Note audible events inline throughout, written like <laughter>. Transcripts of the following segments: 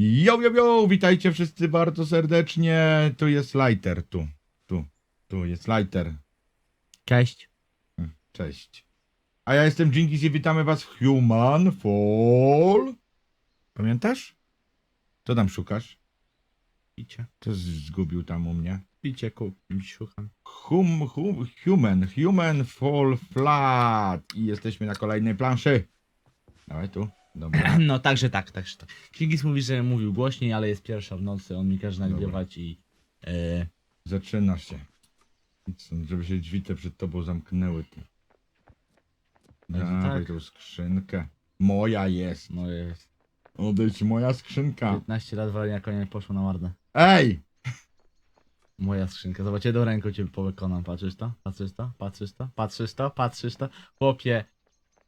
Jo, jo, jo, witajcie wszyscy bardzo serdecznie. Tu jest lighter, tu, tu, tu jest lighter. Cześć. Hmm, Cześć. A ja jestem Jingis i witamy was w Human Fall. Pamiętasz? Co tam szukasz? Picie. Co zgubił tam u mnie? Picie kup. Szukam. Hum, hum, human, Human Fall Flat. I jesteśmy na kolejnej planszy. Dawaj tu. Dobra. <clears throat> No także tak, także tak. Kingis mówi, że mówił głośniej, ale jest pierwsza w nocy, on mi każe nagrywać i... E, Zaczyna się. Stąd, Żeby się drzwi te przed tobą zamknęły. Ty. Dawaj tak. tą skrzynkę. Moja jest. no jest. Odejdź moja skrzynka. 15 lat walenia konia poszło na marne. Ej! Moja skrzynka. Zobacz, jedną ręką cię powykonam. Patrzysz to? Patrzysz to? Patrzysz to? Patrzysz to? Patrzysz to? Chłopie.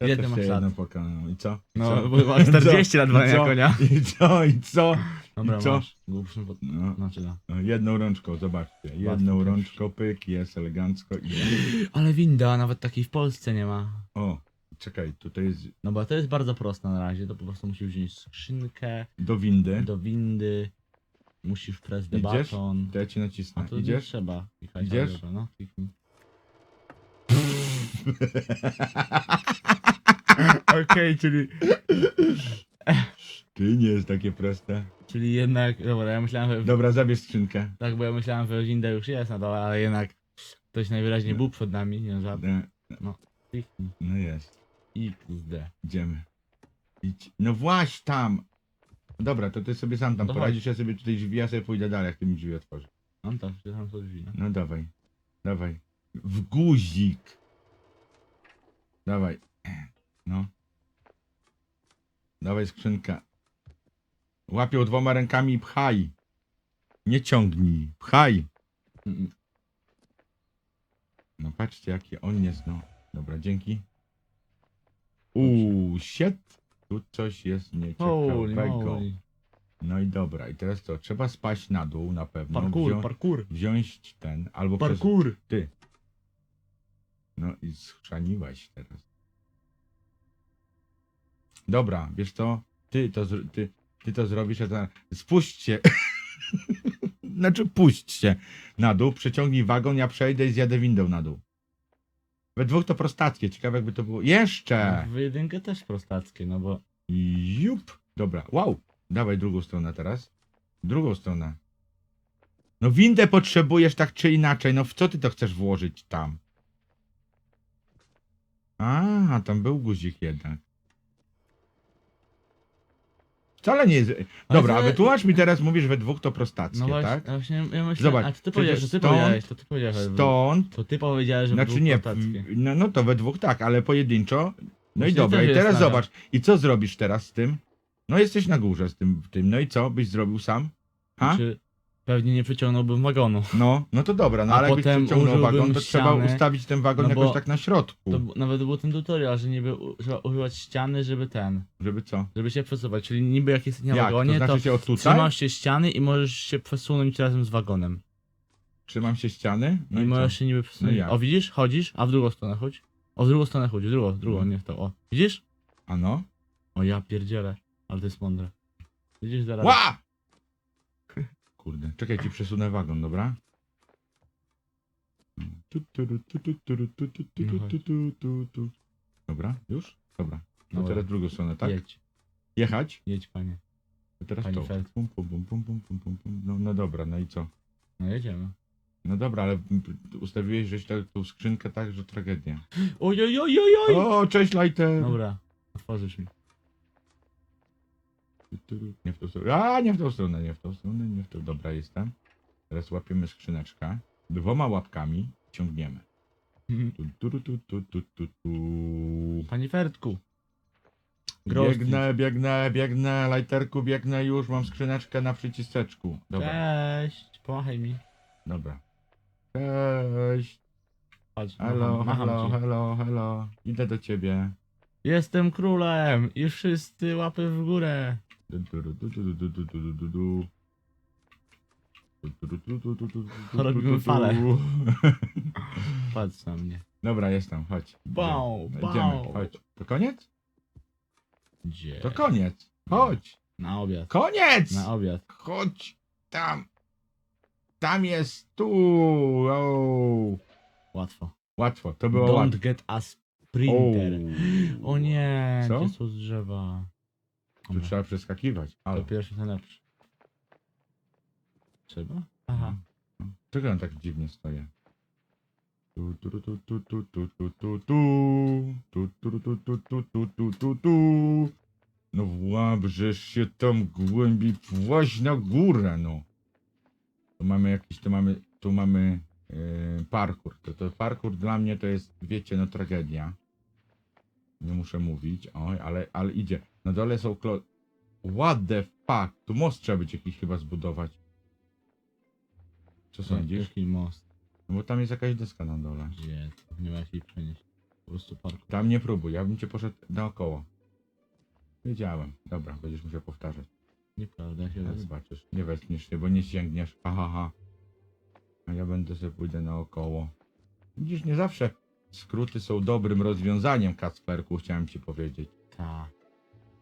Ja Ile ty masz się lat? jedno pokonam. I co? I No, co? bo ma 40 lat I walenia co? konia. I co? I co? Dobra, I co? masz. No, Znaczy no. no, jedną rączką, zobaczcie. Jedną proszę. rączką, pyk, jest elegancko i... Ale winda, nawet takiej w Polsce nie ma. O, czekaj, tutaj jest No bo to jest bardzo proste na razie, to po prostu musisz wziąć skrzynkę do windy. do windy, musisz press the Idziesz? button. To ja ci A nacisnę. to nie Idziesz? trzeba. Klikać, Idziesz? Dobra, no, kliknij. <laughs> <laughs> Okej, czyli, Ty nie jest takie proste. czyli jednak, dobra, ja myślałem, że, Dobra, zabierz skrzynkę. tak, bo ja myślałem, że winda już jest na dole, ale jednak ktoś najwyraźniej był przed nami, nie żart. No, Kliknij. no jest. I plus D. Idziemy. Idź. No właśnie tam. Dobra, to ty sobie sam tam No poradzisz, ja sobie tutaj drzwi, ja sobie pójdę dalej, jak ty mi drzwi otworzysz. Mam tam, że tam są drzwi, no. No dawaj. Dawaj. W guzik. Dawaj. No. Dawaj skrzynkę. Łapią dwoma rękami i pchaj. Nie ciągnij. Pchaj. No patrzcie jakie on jest, no. Dobra, dzięki. Uuu, shit. Tu coś jest nieciekawego. No i dobra, i teraz co? Trzeba spaść na dół na pewno. Parkour, wzią- parkour. wziąć ten, albo przez... Parkour. Ty. No i schrzaniłaś teraz. Dobra, wiesz co? Ty to, ty, ty to zrobisz, a to... Spuśćcie. <laughs> znaczy puśćcie na dół, przeciągnij wagon, ja przejdę i zjadę windą na dół. We dwóch to prostackie, ciekawe jakby to było. Jeszcze! W jedynkę też prostackie, no bo Jup. Dobra, wow. Dawaj drugą stronę teraz. Drugą stronę. No windę potrzebujesz tak czy inaczej. No w co ty to chcesz włożyć tam? A, tam był guzik jednak. Wcale nie jest... Dobra, a wytłumacz mi teraz, mówisz we dwóch to prostackie, No właśnie, tak? no właśnie ja myślę, Zobacz, a to ty przecież powiedziałeś, to ty stąd- powiedziałeś, to ty powiedziałeś, że Stąd, to ty powiedziałeś, że znaczy nie, prostackie. w- no, no to we dwóch tak, ale pojedynczo. No i dobra, i jest teraz zobacz. I co zrobisz teraz z tym? No jesteś na górze z tym, tym. No i co byś zrobił sam? Ha? Czy pewnie nie przyciągnąłbym wagonu. No, no to dobra, no A ale jakbyś potem przyciągnął użyłbym wagon, to trzeba ściany, ustawić ten wagon no jakoś bo tak na środku. To b- nawet był ten tutorial, że niby u- trzeba używać ściany, żeby ten, Żeby co? żeby się przesuwać. Czyli niby jak jesteś na Jak? wagonie, to to, znaczy się od tutaj? trzymasz się ściany i możesz się przesunąć razem z wagonem. Trzymam się ściany? No I i możesz co? się niby przesunąć. jak? o widzisz? Chodzisz, a w drugą stronę chodź. O w drugą stronę chodź, w drugą, w drugą, No. nie w to. O. Widzisz? A no? O ja pierdzielę, ale to jest mądre. Widzisz zaraz. Ła! kurde. Czekaj, ci przesunę wagon, dobra? Dobra, już? Dobra. No teraz drugą stronę, tak? Jedź, Jechać? jedź panie. Teraz to. Pum, pum, pum, pum, pum, pum, pum, pum. No, no dobra, no i co? No jedziemy. No dobra, ale ustawiłeś żeś tak, tą skrzynkę tak, że tragedia. Oj, oj, oj, oj, oj! O, cześć Lighter! Dobra, otworzysz mi. Nie w tą stronę. A, nie w tą stronę, nie w tą stronę, nie w tą. Dobra, jestem. Teraz łapiemy skrzyneczkę. Dwoma łapkami ciągniemy. Tu, tu, tu, tu, tu, tu, tu. Panie Fertku. Grozdnik. Biegnę, biegnę, biegnę, Lighterku, biegnę już, mam skrzyneczkę na przyciseczku. Dobra, Cześć, pomachaj mi. dobra. Cześć. Chodź, Hello, macham, ci. hello, hello. Idę do ciebie. Jestem królem i wszyscy łapy w górę. Robimy falę. Patrz na mnie. Dobra, jestem, chodź. Bał, Idziemy, bał. Chodź. To koniec? Gdzie? To koniec. Chodź. Na obiad. Koniec! Na obiad. Chodź tam. Tam jest tu. O. Łatwo. Łatwo, to było Don't łatwo. get a sprinter. O, o nie, Co? gdzie są drzewa? Tu trzeba przeskakiwać. To Ale. pierwszy najlepszy. Trzeba? Aha. Czego on tak dziwnie stoję? Tu, tu, tu, tu, tu, tu, tu, tu, tu, tu, tu, tu, tu, tu, tu, tu, tu, tu. No włabrzesz się tam głębiej, właź na górę, no. Tu mamy jakiś, tu mamy, tu mamy e, parkour. To, to parkour dla mnie to jest, wiecie, no tragedia. Nie muszę mówić, oj, ale, ale idzie. Na dole są klo... What the fuck? Tu most trzeba być jakiś chyba zbudować. Co sądzisz? Jaki most? No bo tam jest jakaś deska na dole. Gdzie? Nie ma jej przenieść. Po prostu parku. Tam nie próbuj, ja bym cię poszedł naokoło. Wiedziałem. Dobra, będziesz musiał powtarzać. Nieprawda, się wezmę. zobaczysz. Nie westniesz się, bo nie sięgniesz. Ha, ha, ha. A ja będę sobie pójdę naokoło. Widzisz, nie zawsze skróty są dobrym rozwiązaniem, Kacperku, chciałem ci powiedzieć. Ta.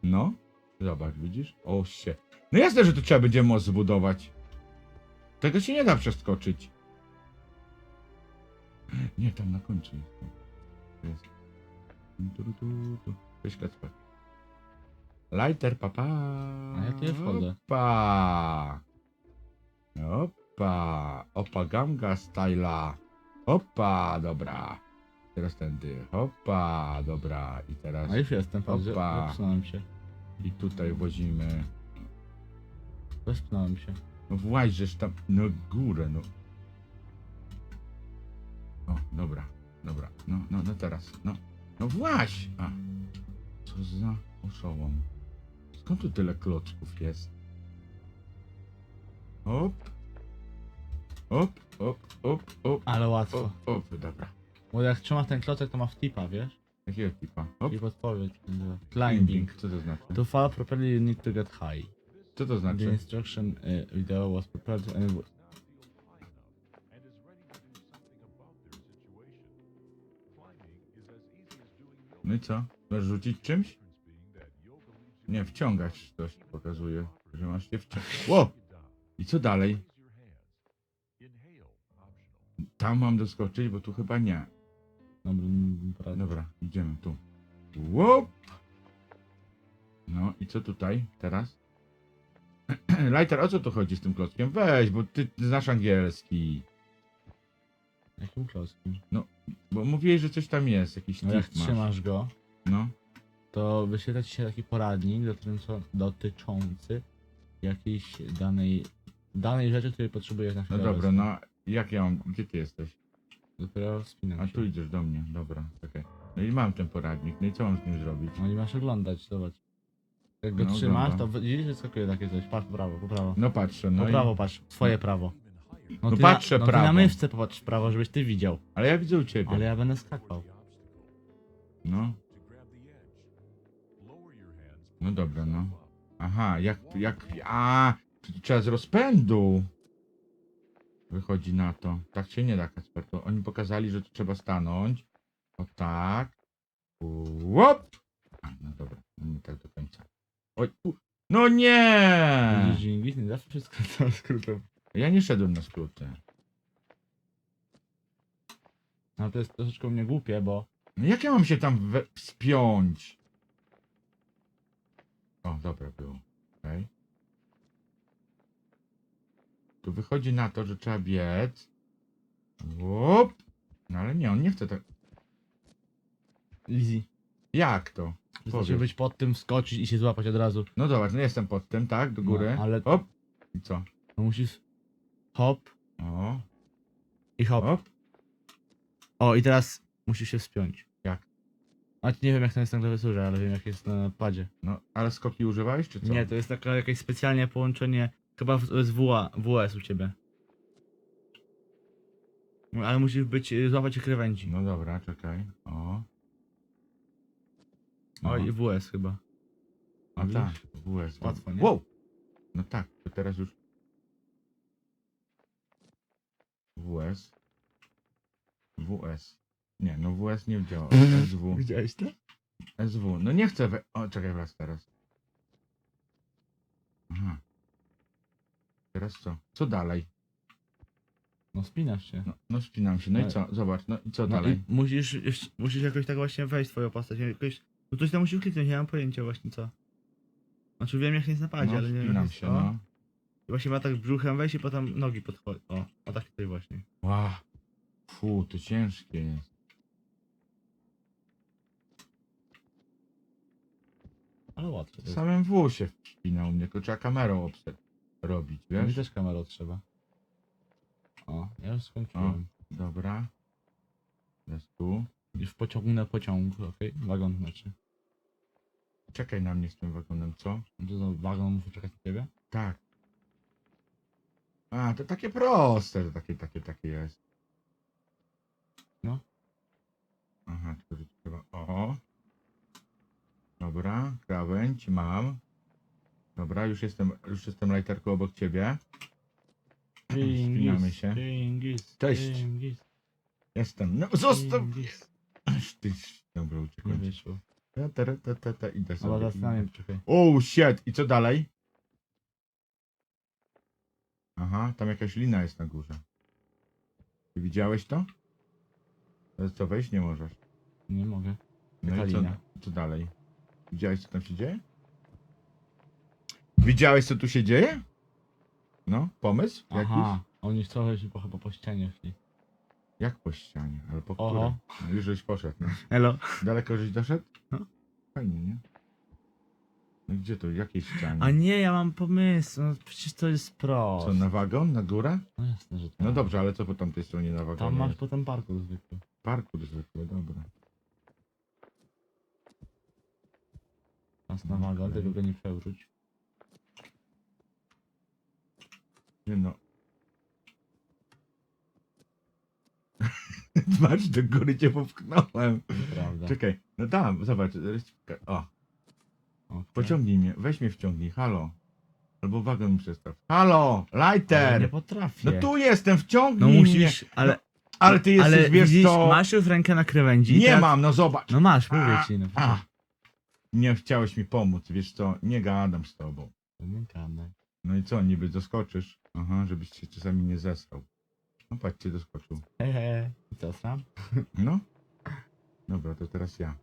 No, zobacz, widzisz? O się. No jasne, że tu trzeba będzie most zbudować. Tego się nie da przeskoczyć. <clears throat> Nie, tam na końcu jest. Tu jest. Tu, tu, tu. Cześć, Kacper. Lighter, papa. A ja tu wchodzę. Opa. Opa. Opa, ganga styla. Opa, dobra. Teraz tędy. Opa, dobra. I teraz... A już jestem, patrz, Opa. wepchnąłem się. I tutaj wozimy. Wespnąłem się. No właź, żeż tam na górę, no. O, dobra, dobra. No, no, no teraz, no. No właź! A, co za oszołom. Skąd tu tyle klocków jest? Op. Op, op, op, op. Ale łatwo. Op, op, dobra. Bo jak trzymasz ten klocek, to ma wtipa, wiesz? Jakiego typa? Op. I podpowiedź. będzie. Climbing. Co to znaczy? To fall properly you need to get high. Co to The znaczy? instruction uh, video was prepared and was... No i co? Masz rzucić czymś? Nie, wciągać coś pokazuje, że masz się wciągać. Ło! I co dalej? Tam mam doskoczyć, bo tu chyba nie. Dobra, mm, prawda. Dobra, idziemy tu. Łop! No i co tutaj teraz? <clears throat> Lighter, o co tu chodzi z tym klockiem? Weź, bo ty znasz angielski. Jakim klockiem? Bo mówiłeś, że coś tam jest, jakiś No jak tip masz. trzymasz go, No, to wyświetla ci się taki poradnik dotyczący, dotyczący jakiejś danej, danej rzeczy, której potrzebujesz na no chwilę dobra, obecną. no jak ja mam, gdzie ty jesteś? Dopiero wspinam A się. tu idziesz do mnie, dobra, czekaj. No i mam ten poradnik, no i co mam z nim zrobić? No i masz oglądać, zobacz. Jak go No, trzymasz, to widzisz, wyskakuje takie coś. Patrz po prawo, po prawo. No patrzę, no po i... prawo patrz, twoje prawo. No ty patrzę na, no Ty prawo. na myszce popatrz w prawo, żebyś ty widział. Ale ja widzę u ciebie. Ale ja będę skakał. No. No dobra, no. Aha, jak, jak, a, to trzeba z rozpędu. Wychodzi na to. Tak się nie da, Kasper. To oni pokazali, że tu trzeba stanąć. O tak. Łop! A, no dobra, no nie tak do końca. Oj, u, no nie! Widzisz, zawsze wszystko to skrótem. Ja nie szedłem na skróty. No to jest troszeczkę u mnie głupie, bo No jak ja mam się tam we- wspiąć? O, dobra było. Okej. Tu wychodzi na to, że trzeba biec. Łop! No ale nie, on nie chce tak. easy. Jak to? Wystarczy Powiedz. być pod tym, skoczyć i się złapać od razu. No zobacz, no jestem pod tym, tak? Do góry. No, ale- Hop! I co? No musisz hop O, i hop. hop. O i teraz musisz się wspiąć. Jak? A nie wiem jak to jest na klawiaturze, ale wiem jak jest na padzie. No, ale skoki używałeś, czy co? Nie, to jest taka jakieś specjalnie połączenie, chyba w- jest WA, WS u ciebie. No, Ale musisz być, y, złapać krawędzi. No dobra, czekaj. O. O No. i WS chyba. A Widzisz? tak, WS. Łatwo, nie? Wow! No tak, to teraz już. WS. WS. Nie, no WS nie działa. SW. <laughs> Widziałeś to? SW. No nie chcę we... O, czekaj, wraz teraz. Teraz co? Co dalej? No spinasz się. No, no spinam się, no i Ale- co? Zobacz, no i co No dalej? i musisz, jeszcze- musisz jakoś tak właśnie wejść w swoją postać. Jakoś, no ktoś tam musi kliknąć, nie mam pojęcia właśnie co. Znaczy wiem jak jest na padzie, no, ale nie wiem spinam jak jest, się, no. I właśnie ma tak brzuchem wejść i potem nogi podchodzi. O, o tak tutaj właśnie. Ła. Fu, to ciężkie jest. Ale łatwo. to W jest. samym W się wpina u mnie, tylko trzeba kamerą obser robić, Mi wiesz? też trzeba. O, ja już skończyłem. Dobra. Jest tu. Już pociągnę pociąg, okej? Wagon znaczy. Czekaj na mnie z tym wagonem, co? No to za wagon muszę czekać na ciebie? Tak. A, to takie proste, że takie, takie, takie jest. No. Aha, tylko że trzeba. O. Dobra, krawędź mam. Dobra, już jestem, już jestem lajterką obok ciebie. Wspinamy się. Dżingis, Cześć. Dżingis, Jestem. No, zostaw! Dżingis. Aż Ty, dobra, Nie uciekłem. wyszło. Ta, ta, ta, ta, ta, idę Ale sobie. czekaj. Oh shit! I co dalej? Aha, tam jakaś lina jest na górze. Ty widziałeś to? Ale co, wejść nie możesz. Nie mogę. No i co, lina? co dalej? Widziałeś co tam się dzieje? Widziałeś co tu się dzieje? No, pomysł? Jakiś? Aha, oni trochę się po, chyba po ścianie szli. Jak po ścianie? Ale po Oho. której? No już żeś poszedł, no. Elo. Daleko żeś doszedł? No. Fajnie, nie? No gdzie to? Jakiej ścianie? A nie, ja mam pomysł, no przecież to jest pro. Co, na wagon? Na górę? No jasne, że tak. No dobrze, ale co po tamtej stronie na wagonie? Tam masz jest? potem parkour zwykły. Parkour zwykły, dobra. Czas na wagon, tylko go nie przewróć. Nie no. <laughs> Patrz, do góry cię popchnąłem. Prawda. Czekaj, no tam, zobacz. rysówka. O, Okej. pociągnij mnie, weź mnie wciągnij, halo. Albo wagon mi przestaw. Halo, Ale lighter! Nie potrafię. No tu jestem, No wciągnij musisz, mnie. ale, Ale ty jesteś, ale wiesz widzisz, co? masz już rękę na krawędzi. Nie teraz- mam, no zobacz. No masz, mówię A, ci. No, A, nie chciałeś mi pomóc, wiesz co? Nie gadam z tobą. nie gadaj. No i co, niby doskoczysz? Aha, żebyś się czasami nie zesrał. No patrzcie, doskoczył. Hehe. I co sam? <laughs> No. Dobra, to teraz ja.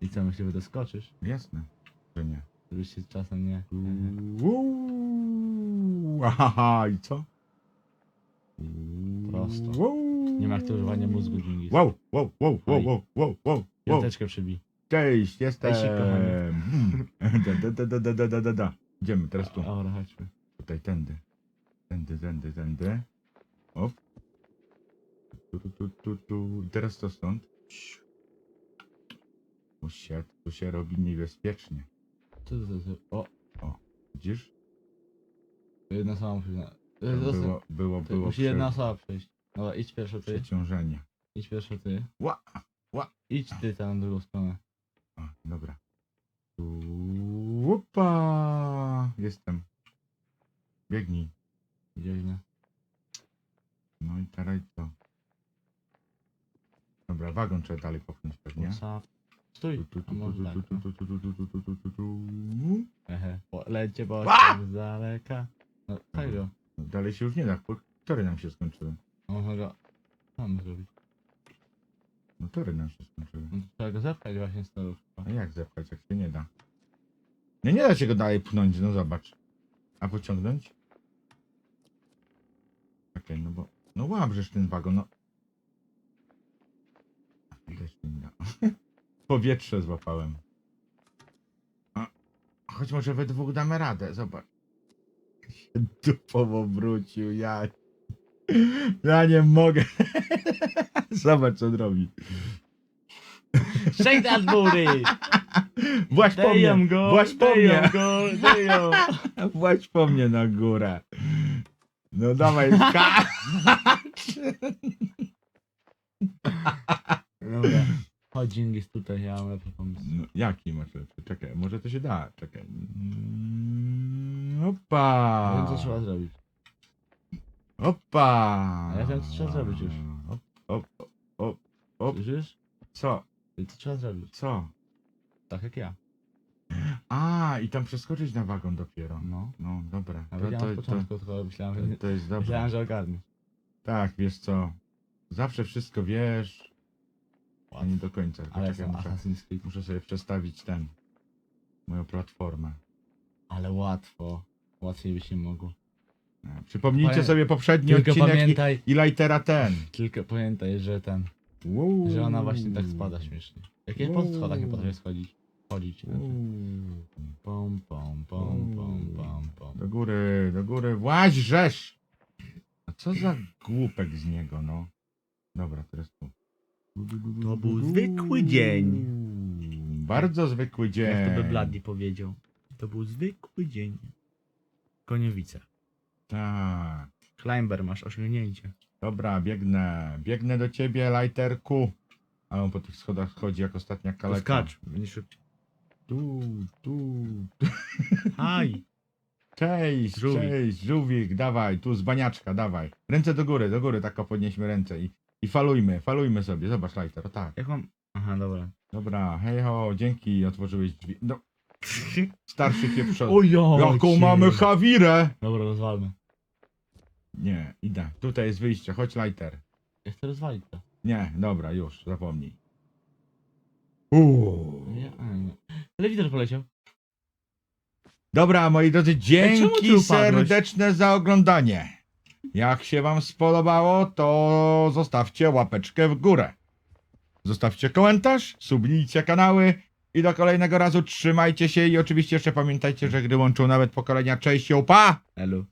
I co, myślę, że doskoczysz? Jasne, że nie. Żebyś się czasem nie... Uuu, Aha, i co? Prosto. Uuu. Nie ma używanie mózgu, Dżingis. Wow, wow, wow, wow, wow, wow, wow, wow. Piąteczkę przybij. Cześć, jestem. Cześć, kochanie. Mm. <laughs> Da, da, da, da, da, da, da, da. Idziemy teraz tu. Dobra, chodźmy. Tutaj, tędy. Tędy, tędy, tędy. Op. Tu, tu, tu, tu, tu. Teraz to stąd. O shit, tu się robi niebezpiecznie. Co to za... O, Widzisz? to jedna osoba musi... na- To To zostań. było, było, To było Musi prze- jedna osoba przejść. Dobra, idź pierwsza ty. przeciążenie. Idź pierwsza ty. Ła. Idź ty tam na drugą stronę. Dobra. Tu, Upa! Jestem. Biegnij. Idziemy. No i teraz co? Dobra, wagon trzeba dalej popchnąć pewnie. Stój! Tu, tu, A tu, może tu, tak, tu, no. tu, tu, tu, tu, tu, tu, tu, tu, tu. Hehe. Po- Lecie bo z daleka. No tego. No, Dalej się już nie da, bo tory nam się skończyły. A Można go... Co mamy zrobić? No tory nam się skończyły. No trzeba go zepchać właśnie z torów. A jak zepchać, jak się nie da? Nie, nie da się go dalej pchnąć, no zobacz. A pociągnąć? Okej, no bo... No łabrzesz ten wagon, no. <laughs> Powietrze złapałem. A, choć może we dwóch damy radę, zobacz. Się dupą obrócił, ja... Ja nie mogę. <laughs> Zobacz co on robi. Shake that booty! Właź po mnie, go! właź po mnie. Go! <laughs> Po mnie na górę. No dawaj, <laughs> skacz. Dobra. Chodź Dżingis tutaj, ja mam lepszy pomysł. No, jaki masz lepszy? Czekaj, może to się da. Czekaj. Mm, Opa. Wiem co trzeba zrobić. Opa. A ja wiem, co trzeba zrobić już. Op, op, op, op. Słyszysz? Co? Co trzeba zrobić? Co? Tak jak ja. A, i tam przeskoczyć na wagon dopiero. No. No, dobra. A To, to, od to, początku, tylko myślałem, że, to, jest dobre. myślałem, że ogarniesz. Tak, wiesz co. Zawsze wszystko wiesz, a nie do końca. Ale Poczekaj, są muszę, Assassin's Creed. muszę sobie przestawić ten. Moją platformę. Ale łatwo. Łatwiej by się mogło. E, Przypomnijcie Pamię- sobie poprzedni Tylko odcinek pamiętaj, i, i lightera ten. tylko pamiętaj, że ten, Uuu. że ona właśnie tak spada śmiesznie. Jakie po Uuu. schodach nie potrafię schodzić. Chodzić. Pom, pom, pom, pom, pom, pom. Do góry, do góry, właź rzesz! A co za głupek z niego, no. Dobra, teraz tu. To był zwykły dzień. Bardzo zwykły dzień. Jak to by Bladi powiedział. To był zwykły dzień. Koniewice. Tak. Climber, masz osiągnięcie. Dobra, biegnę. Biegnę do ciebie, lighterku. Ale on po tych schodach schodzi jak ostatnia kaleka. skacz, będzie szybciej. Tu, tu. Aj! Cześć, Żółwik. cześć, żółwik, dawaj, tu z baniaczka, dawaj. Ręce do góry, do góry, tak o, podnieśmy ręce i, i falujmy, falujmy sobie. Zobacz, lighter, o tak. Jak mam... Aha, dobra. Dobra, hej ho, dzięki, otworzyłeś drzwi. No, starszy pieprzot. <laughs> Ojo! Jaką mamy hawirę! Dobra, rozwalmy. Nie, idę. Tutaj jest wyjście, chodź lighter. Ja chcę rozwalić to. Nie, dobra, już, zapomnij. Uuu. Telewizor poleciał. Dobra, moi drodzy, czemu ty dzięki upadłeś? serdeczne za oglądanie. Jak się wam spodobało, to zostawcie łapeczkę w górę. Zostawcie komentarz, subnijcie kanały i do kolejnego razu trzymajcie się i oczywiście jeszcze pamiętajcie, że gry łączą nawet pokolenia. Cześć, pa! Elu.